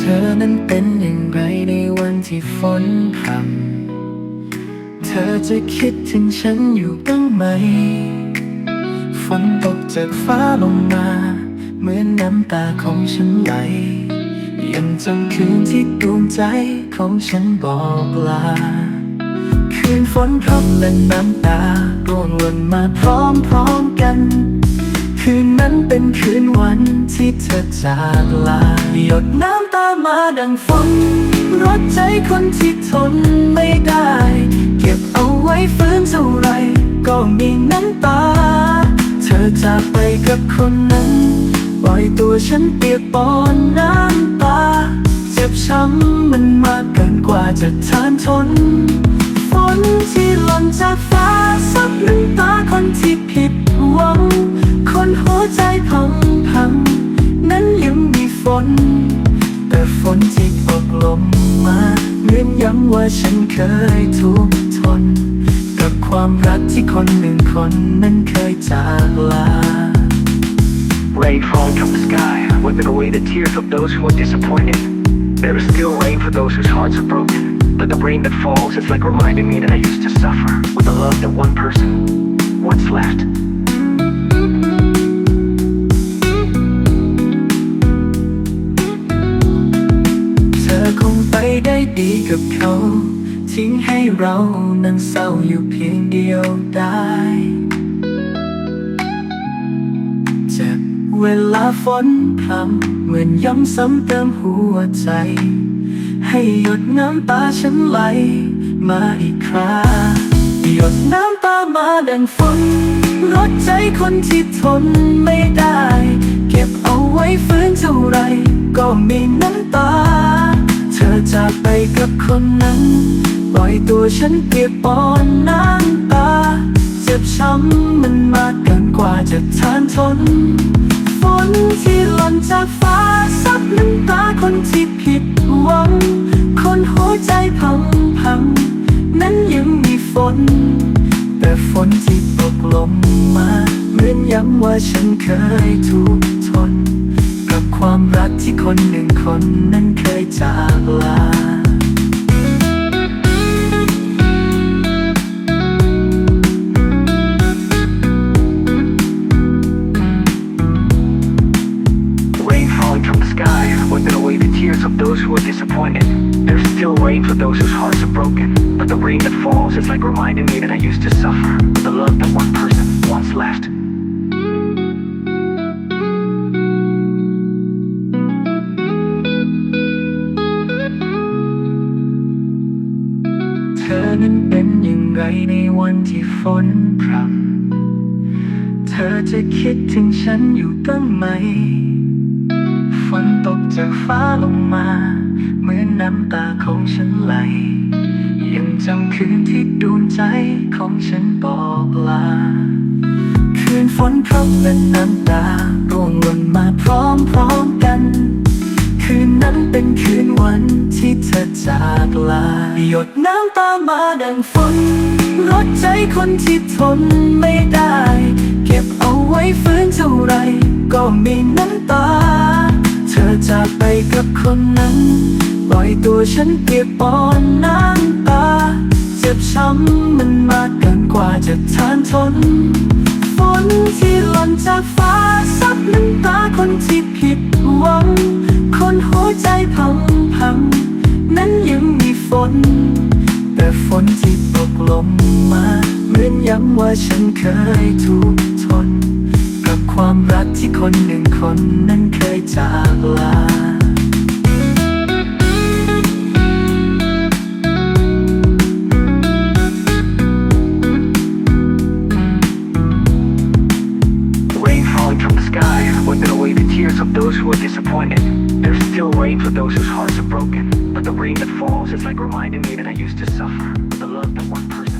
ธอนั้นเป็นอย่างไรในวันที่ฝนพรำเธอจะคิดถึงฉันอยู่บ้างไหม ฝนตกจากฟ้าลงมา เหมือนน้ำตาของฉันไหลยังจำคืนที่ดวงใจของฉันบอกลา คืนฝนพรำและน้ำตาร่วงหล่นมาพร้อมๆกัน คืนนั้นเป็นคืนวันที่เธอจากลาหยดน้ำตามาดังฝนรดใจคนที่ทนไม่ได้ เก็บเอาไว้ฟื้นเท่าไร ก็มีน้ำตา เธอจากไปกับคนนั้น ปล่อยตัวฉันเปียกปอนน้ำตา เจ็บช้ำมันมากเกินกว่าจะทานทน น แต่ฝนที่ตกลงมาเหมือนย้ำว่าฉันเคยทุกทน กับความรักที่คนหนึ่งคนนั้นเคยจากลา Rain falling from the sky, wiping away the tears of those who are disappointed. There is still rain for those whose hearts are broken. But the rain that falls is like reminding me that I used to suffer with the love that one person once left. ได้ดีกับเขา ทิ้งให้เรานั่งเศร้าอยู่เพียงเดียวได้เจ็บเวลาฝนพรำเหมือนย้ำซ้ำเติมหัวใจ ให้หยดน้ำตาฉันไหล มาอีกคราหยดน้ำตามาดังฝนรดใจคนที่ทนไม่ได้ เก็บเอาไว้ฟื้นเท่าไร ก็มีน้ำตา จากไปกับคนนั้น ปล่อยตัวฉันเปียกปอนน้ำตา เจ็บช้ำมันมากเกินกว่าจะทานทน ฝนที่หล่นจากฟ้าซับน้ำตาคนที่ผิดหวัง คนหัวใจพังพัง นั้นยังมีฝน แต่ฝนที่ตกลงมาเหมือนย้ำว่าฉันเคยทุกข์ทน กับความรักที่คนหนึ่งคนนั้น those who are disappointed. There's still rain for those whose hearts are broken. But the rain that falls is like reminding me that I used to suffer with the love that one person once left. เธอนั้นเป็นอย่างไรในวันที่ฝนพรำเธอจะคิดถึงฉันอยู่บ้างไหม ฝนตก จากฟ้าลงมา เหมือนน้ำตาของฉันไหล ยังจำคืนที่ดวงใจของฉันบอกลา คืนฝนพรำและน้ำตาร่วงหล่นมาพร้อมๆกัน คืนนั้นเป็นคืนวันที่เธอจากลา หยดน้ำตามาดังฝนรดใจคนที่ทนไม่ได้ เก็บเอาไว้ฟื้นเท่าไร ก็มีน้ำตา จากไปกับคนนั้น ปล่อยตัวฉันเปียกปอนน้ำตา เจ็บช้ำมันมากเกินกว่าจะทานทน ฝนที่หล่นจากฟ้าซับน้ำตาคนที่ผิดหวัง คนหัวใจพังพัง นั้นยังมีฝน แต่ฝนที่ตกลงมาเหมือนย้ำว่าฉันเคยทุก ความรักที่คนหนึ่งคนนั้นเคยจากลา Rain falling from the sky, wiping away the tears of those who are disappointed. There's still rain for those whose hearts are broken. But the rain that falls is like reminding me that I used to suffer with the love that one person